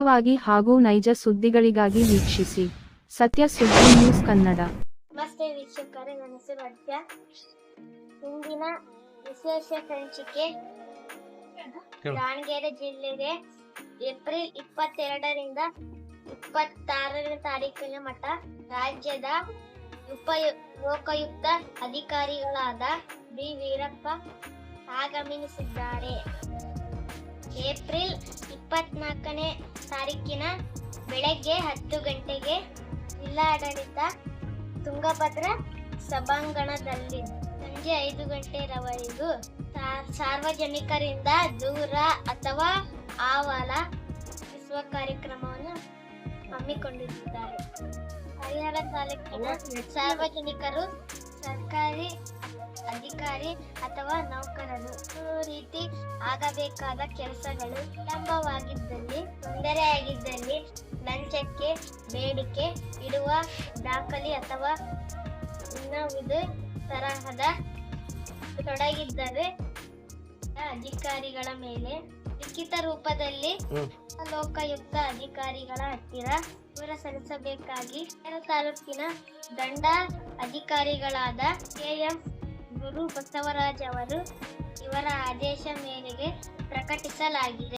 ವಾಗಿ ಹಾಗೂ ನೈಜ ಸುದ್ದಿಗಳಿಗಾಗಿ ವೀಕ್ಷಿಸಿ. ಸತ್ಯ ಸುದ್ದಿ ನ್ಯೂಸ್ ಕನ್ನಡ. ನಮಸ್ತೆ ವೀಕ್ಷಕರೇ ನನ್ನ ಹೆಸರು ಇಂದಿನ ವಿಶೇಷ ಸಂಚಿಕೆ ದಾವಣಗೆರೆ ಜಿಲ್ಲೆಗೆ ಏಪ್ರಿಲ್ ಇಪ್ಪತ್ತೆರಡರಿಂದ ಇಪ್ಪತ್ತಾರನೇ ತಾರೀಕಿನ ಮಟ್ಟ ರಾಜ್ಯದ ಉಪಯು ಲೋಕಯುಕ್ತ ಅಧಿಕಾರಿಗಳಾದ ಬಿ. ವೀರಪ್ಪ ಆಗಮಿಸಿದ್ದಾರೆ. ಏಪ್ರಿಲ್ ಇಪ್ಪತ್ನಾಲ್ಕನೇ ತಾರೀಕಿನ ಬೆಳಗ್ಗೆ ಹತ್ತು ಗಂಟೆಗೆ ಜಿಲ್ಲಾಡಳಿತ ತುಂಗಭದ್ರಾ ಸಭಾಂಗಣದಲ್ಲಿ ಸಂಜೆ ಐದು ಗಂಟೆರವರೆಗೂ ಸಾರ್ವಜನಿಕರಿಂದ ದೂರ ಅಥವಾ ಆವಾಲ ಇಸುವ ಕಾರ್ಯಕ್ರಮವನ್ನು ಹಮ್ಮಿಕೊಂಡಿದ್ದಾರೆ. ಹರಿಹರ ತಾಲೂಕಿನ ಸಾರ್ವಜನಿಕರು, ಸರ್ಕಾರಿ ಅಧಿಕಾರಿ ಅಥವಾ ನೌಕರರು ಆಗಬೇಕಾದ ಕೆಲಸಗಳು ವಿಳಂಬವಾಗಿದ್ದಲ್ಲಿ ತೊಂದರೆಯಾಗಿದ್ದಲ್ಲಿ ಲಂಚಕ್ಕೆ ಬೇಡಿಕೆ ಇಡುವ ದಾಖಲೆ ಅಥವಾ ಇನ್ನವಿದು ತರಹದ ತೊಡಗಿದ್ದರೆ ಅಧಿಕಾರಿಗಳ ಮೇಲೆ ಲಿಖಿತ ರೂಪದಲ್ಲಿ ಲೋಕಾಯುಕ್ತ ಅಧಿಕಾರಿಗಳ ಹತ್ತಿರ ದೂರ ಸಲ್ಲಿಸಬೇಕಾಗಿ ತಾಲೂಕಿನ ದಂಡ ಅಧಿಕಾರಿಗಳಾದ ಕೆ ಎಂ ಗುರು ಬಸವರಾಜ್ ಅವರು ಇವರ ಆದೇಶ ಮೇರೆಗೆ ಪ್ರಕಟಿಸಲಾಗಿದೆ.